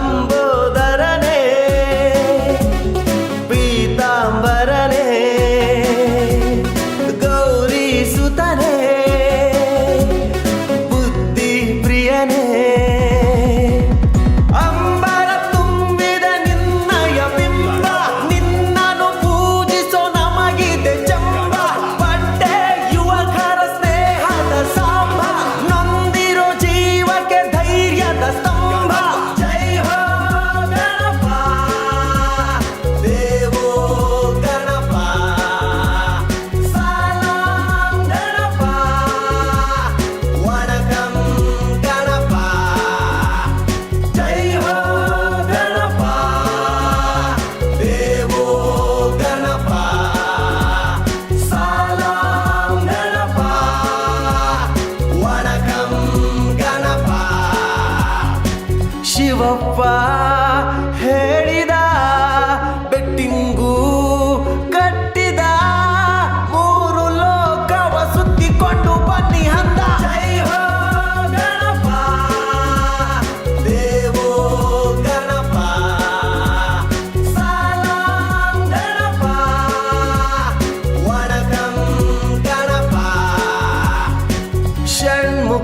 number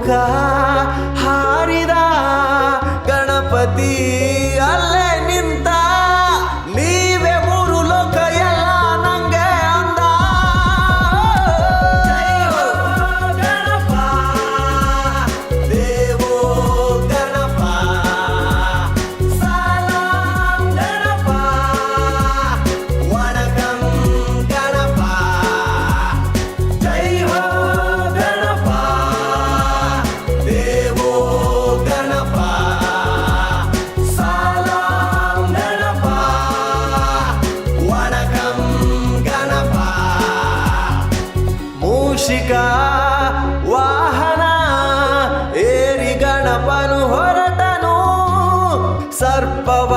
가. ಶಿಕ್ಷಿಕ ವಾಹನ ಏರಿ ಗಣಪನು ಹೊರಟನು ಸರ್ಪವ